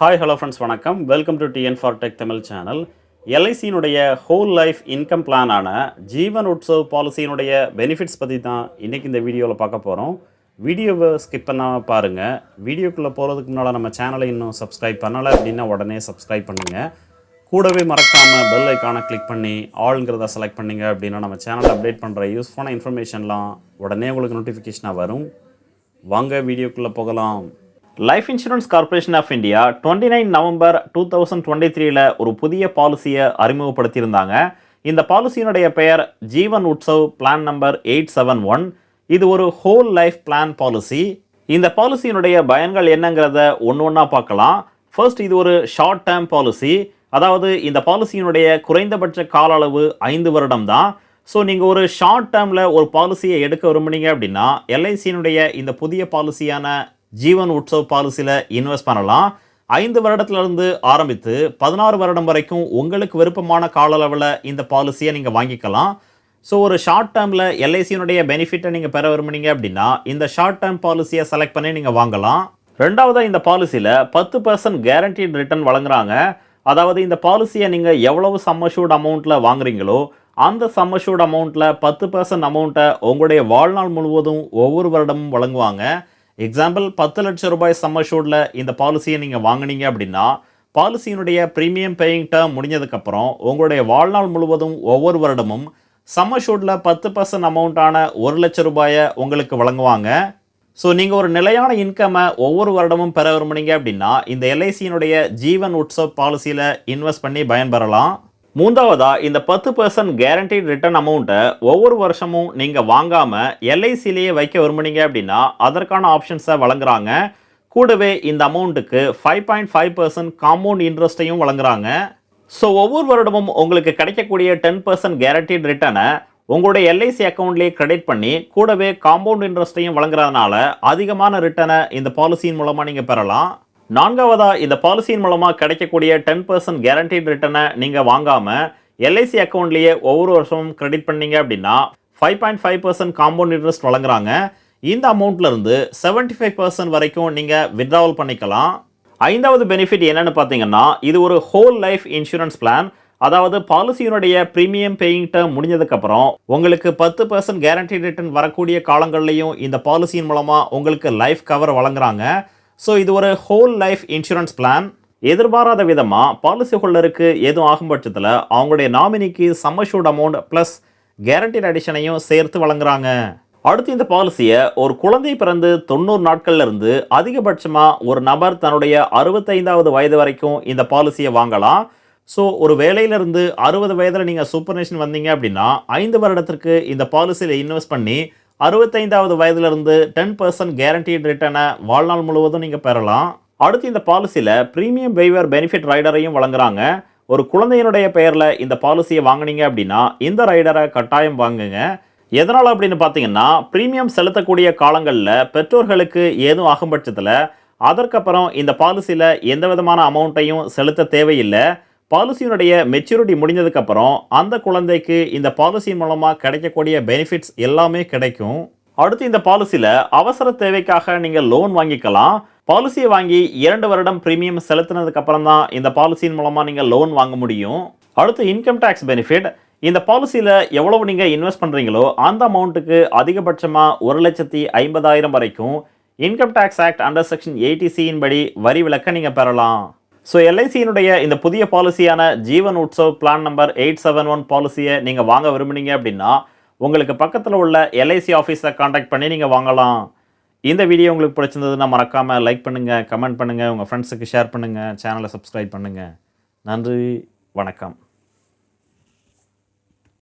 Hi hello friends வணக்கம். Welcome to TN for tech Tamil channel எல்ஐசியினுடைய whole life income பிளானான ஜீவன் உட்சவ் பாலிசியினுடைய benefits பற்றி தான் இன்றைக்கி இந்த வீடியோவில் பார்க்க போகிறோம் வீடியோவை ஸ்கிப் பண்ணாமல் பாருங்கள் வீடியோக்குள்ளே போகிறதுக்கு முன்னால் நம்ம சேனலை இன்னும் சப்ஸ்கிரைப் பண்ணலை அப்படின்னா உடனே சப்ஸ்கிரைப் பண்ணுங்கள் கூடவே மறக்காமல் பெல் ஐக்கானை கிளிக் பண்ணி ஆளுங்கிறத செலக்ட் பண்ணிங்க அப்படின்னா நம்ம சேனலை அப்டேட் பண்ணுற யூஸ்ஃபுல்லான இன்ஃபர்மேஷன்லாம் உடனே உங்களுக்கு நோட்டிஃபிகேஷனாக வரும். வாங்க வீடியோக்குள்ளே போகலாம். Life insurance corporation of India twenty nine November two thousand twenty த்ரீல ஒரு புதிய பாலிசியை அறிமுகப்படுத்தியிருந்தாங்க. இந்த பாலிசியினுடைய பெயர் Jeevan Utsav plan number eight seven one இது ஒரு ஹோல் லைஃப் பிளான் பாலிசி இந்த பாலிசியினுடைய பயன்கள் என்னங்கிறத ஒன்று ஒன்றா பார்க்கலாம். ஃபர்ஸ்ட் இது ஒரு ஷார்ட் டேர்ம் பாலிசி அதாவது இந்த பாலிசியினுடைய குறைந்தபட்ச கால அளவு ஐந்து வருடம் தான் ஸோ நீங்கள் ஒரு ஷார்ட் டேர்மில் ஒரு பாலிசியை எடுக்க விரும்புனீங்க அப்படின்னா எல்ஐசியினுடைய இந்த புதிய பாலிசியான ஜீவன் உற்சவ் பாலிசியில் இன்வெஸ்ட் பண்ணலாம். ஐந்து வருடத்திலிருந்து ஆரம்பித்து பதினாறு வருடம் வரைக்கும் உங்களுக்கு விருப்பமான கால அளவில் இந்த பாலிசியை நீங்கள் வாங்கிக்கலாம். ஸோ ஒரு ஷார்ட் டேர்மில் எல்ஐசியினுடைய பெனிஃபிட்டை நீங்கள் பெற விரும்புனீங்க அப்படின்னா இந்த ஷார்ட் டேர்ம் பாலிசியை செலக்ட் பண்ணி நீங்கள் வாங்கலாம். ரெண்டாவதாக இந்த பாலிசியில் பத்து பர்சன்ட் கேரண்டீட் ரிட்டர்ன் வழங்குறாங்க. அதாவது இந்த பாலிசியை நீங்கள் எவ்வளவு சம்மஷூட் அமௌண்ட்டில் வாங்குறீங்களோ அந்த சம்மஷூட் அமௌண்ட்டில் பத்து பர்சன்ட் அமௌண்ட்டை உங்களுடைய வாழ்நாள் முழுவதும் ஒவ்வொரு வருடமும் வழங்குவாங்க. எக்ஸாம்பிள் பத்து லட்சம் ரூபாய் சம்மஷூடில் இந்த பாலிசியை நீங்கள் வாங்குனீங்க அப்படின்னா பாலிசியினுடைய ப்ரீமியம் பேயிங் டேர்ம் முடிஞ்சதுக்கப்புறம் உங்களுடைய வாழ்நாள் முழுவதும் ஒவ்வொரு வருடமும் சம்மஷூடில் பத்து பர்சன்ட் அமௌண்ட்டான ஒரு லட்சம் ரூபாயை உங்களுக்கு வழங்குவாங்க. ஸோ நீங்கள் ஒரு நிலையான இன்கம்மை ஒவ்வொரு வருடமும் பெற விரும்புனீங்க அப்படின்னா இந்த எல்ஐசியினுடைய ஜீவன் உட்சவ் பாலிசியில் இன்வெஸ்ட் பண்ணி பயன்பெறலாம். மூன்றாவதா இந்த பத்து பர்சன்ட் கேரண்டீட் ரிட்டர்ன் அமௌண்ட்டை ஒவ்வொரு வருஷமும் நீங்கள் வாங்காமல் எல்ஐசிலேயே வைக்க விரும்புனீங்க அப்படின்னா அதற்கான ஆப்ஷன்ஸை வழங்குறாங்க. கூடவே இந்த அமௌண்ட்டுக்கு five point five percent compound இன்ட்ரெஸ்ட்டையும் வழங்குறாங்க. ஸோ ஒவ்வொரு வருடமும் உங்களுக்கு கிடைக்கக்கூடிய டென் பர்சன்ட் கேரண்டீட் ரிட்டர்னை உங்களுடைய எல்ஐசி அக்கௌண்ட்லேயே கிரெடிட் பண்ணி கூடவே காம்பவுண்ட் இன்ட்ரெஸ்ட்டையும் வழங்குறதுனால அதிகமான ரிட்டர்னை இந்த பாலிசியின் மூலமாக நீங்கள் பெறலாம். நான்காவதா இந்த பாலிசியின் மூலமாக கிடைக்கக்கூடிய டென் பர்சன்ட் கேரண்டீட் ரிட்டர்னை நீங்கள் வாங்காமல் எல்ஐசி அக்கௌண்ட்லேயே ஒவ்வொரு வருஷமும் கிரெடிட் பண்ணீங்க அப்படின்னா five point five percent compound interest வழங்குறாங்க. இந்த அமௌண்ட்லேருந்து செவன்ட்டி ஃபைவ் பர்சன்ட் வரைக்கும் நீங்கள் வித்ட்ராவல் பண்ணிக்கலாம். ஐந்தாவது பெனிஃபிட் என்னன்னு பார்த்தீங்கன்னா இது ஒரு ஹோல் லைஃப் இன்சூரன்ஸ் பிளான் அதாவது பாலிசியினுடைய ப்ரீமியம் பேயிங் டேர்ம் முடிஞ்சதுக்கப்புறம் உங்களுக்கு பத்து பர்சன்ட் கேரண்டி ரிட்டர்ன் வரக்கூடிய காலங்கள்லையும் இந்த பாலிசியின் மூலமாக உங்களுக்கு லைஃப் கவர் வழங்குறாங்க. ஸோ இது ஒரு ஹோல் லைஃப் இன்சூரன்ஸ் பிளான் எதிர்பாராத விதமாக பாலிசி ஹோல்டருக்கு எதுவும் ஆகும் பட்சத்தில் அவங்களுடைய நாமினிக்கு sum assured amount plus guaranteed அடிஷனையும் சேர்த்து வழங்குறாங்க. அடுத்து இந்த பாலிசியை ஒரு குழந்தை பிறந்து தொண்ணூறு நாட்கள்லேருந்து அதிகபட்சமாக ஒரு நபர் தன்னுடைய அறுபத்தைந்தாவது வயது வரைக்கும் இந்த பாலிசியை வாங்கலாம். ஸோ ஒரு வேலையிலேருந்து அறுபது வயதில் நீங்கள் சூப்பர்நேஷன் வந்தீங்க அப்படின்னா ஐந்து வருடத்திற்கு இந்த பாலிசியில் இன்வெஸ்ட் பண்ணி அறுபத்தைந்தாவது வயதிலிருந்து டென் பர்சன்ட் கேரண்டீட் ரிட்டனை வாழ்நாள் முழுவதும் நீங்கள் பெறலாம். அடுத்து இந்த பாலிசியில் ப்ரீமியம் வெய்வர் பெனிஃபிட் ரைடரையும் வழங்குறாங்க. ஒரு குழந்தையினுடைய பெயரில் இந்த பாலிசியை வாங்குனீங்க அப்படின்னா இந்த ரைடரை கட்டாயம் வாங்குங்க. எதனால் அப்படின்னு பார்த்தீங்கன்னா ப்ரீமியம் செலுத்தக்கூடிய காலங்களில் பெற்றோர்களுக்கு ஏதும் ஆகும் பட்சத்தில் அதற்கப்புறம் இந்த பாலிசியில் எந்த விதமான அமௌண்ட்டையும் செலுத்த தேவையில்லை. பாலிசியினுடைய மெச்சூரிட்டி முடிஞ்சதுக்கப்புறம் அந்த குழந்தைக்கு இந்த பாலிசி மூலமாக கிடைக்கக்கூடிய பெனிஃபிட்ஸ் எல்லாமே கிடைக்கும். அடுத்து இந்த பாலிசியில் அவசர தேவைக்காக நீங்கள் லோன் வாங்கிக்கலாம். பாலிசியை வாங்கி இரண்டு வருடம் ப்ரீமியம் செலுத்தினதுக்கு அப்புறம் தான் இந்த பாலிசியின் மூலமாக நீங்கள் லோன் வாங்க முடியும். அடுத்து இன்கம் டேக்ஸ் பெனிஃபிட் இந்த பாலிசியில் எவ்வளவு நீங்கள் இன்வெஸ்ட் பண்ணுறீங்களோ அந்த அமௌண்ட்டுக்கு அதிகபட்சமாக ஒரு லட்சத்தி ஐம்பதாயிரம் வரைக்கும் income tax act under section eighty சியின் படி வரி விலக்க நீங்கள் பெறலாம். ஸோ எல்ஐசியினுடைய இந்த புதிய பாலிசியான Jeevan Utsav plan number eight seven one பாலிசியை நீங்கள் வாங்க விரும்புனீங்க அப்படின்னா உங்களுக்கு பக்கத்தில் உள்ள எல்ஐசி ஆஃபீஸை காண்டாக்ட் பண்ணி நீங்கள் வாங்கலாம். இந்த வீடியோ உங்களுக்கு பிடிச்சிருந்ததுன்னா மறக்காமல் லைக் பண்ணுங்கள் கமெண்ட் பண்ணுங்கள் உங்கள் ஃப்ரெண்ட்ஸுக்கு ஷேர் பண்ணுங்கள் சேனலை சப்ஸ்கிரைப் பண்ணுங்கள் நன்றி வணக்கம்.